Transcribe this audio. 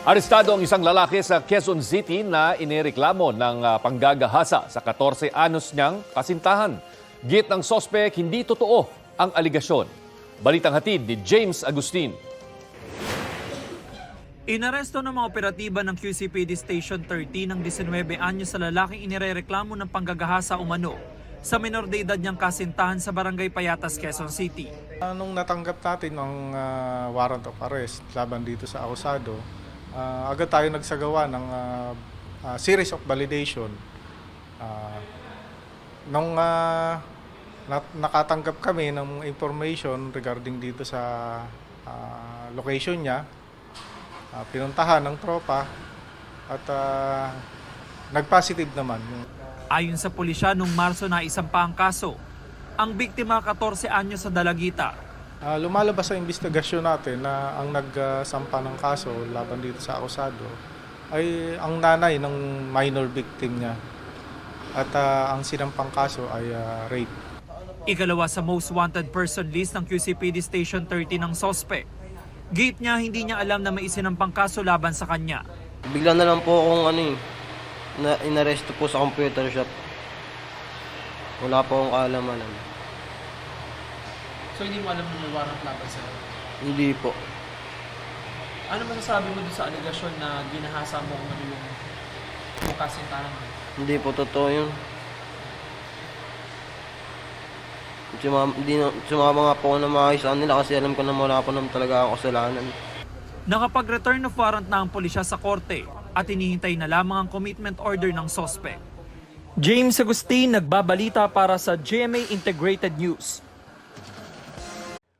Arestado ang isang lalaki sa Quezon City na inireklamo ng ah, panggagahasa sa 14 anos niyang kasintahan. Git ng sospek, hindi totoo ang aligasyon. Balitang hatid ni James Agustin. Inaresto ng mga operatiba ng QCPD Station 30 ng 19 anyo sa lalaking inirereklamo ng panggagahasa umano sa menor de edad niyang kasintahan sa Barangay Payatas, Quezon City. Ah, Nung natanggap natin ang ah, warrant of arrest laban dito sa akusado, ah, agad tayo nagsagawa ng ah, ah, series of validation. Ah, nung na- nakatanggap kami ng information regarding dito sa ah, location niya, ah, pinuntahan ng tropa at ah, nag-positive naman. Ayon sa pulisya, nung Marso na isang pa kaso. Ang biktima 14 anyo sa Dalagita. Ah, lumalabas sa investigasyon natin na ang nagsampa ng kaso laban dito sa akusado ay ang nanay ng minor victim niya. At ah, ang sinampang kaso ay ah, rape. Ikalawa sa most wanted person list ng QCPD Station 30 ng sospek. Gate niya, hindi niya alam na may isinampang kaso laban sa kanya. Bigla na lang po akong ano eh, na inaresto po sa computer shop. Wala po akong kaalaman. ano. So hindi mo alam na may warrant laban sa'yo? Hindi po. Ano masasabi mo dun sa aligasyon na ginahasa mo kung ano yung, yung kasintahan mo? Hindi po totoo yun. Sumama, hindi na, sumama nga po ako na maayos sa kanila kasi alam ko na wala po naman talaga ako kasalanan. Nakapag-return of warrant na ang pulisya sa korte at hinihintay na lamang ang commitment order ng sospek. James Agustin nagbabalita para sa GMA Integrated News.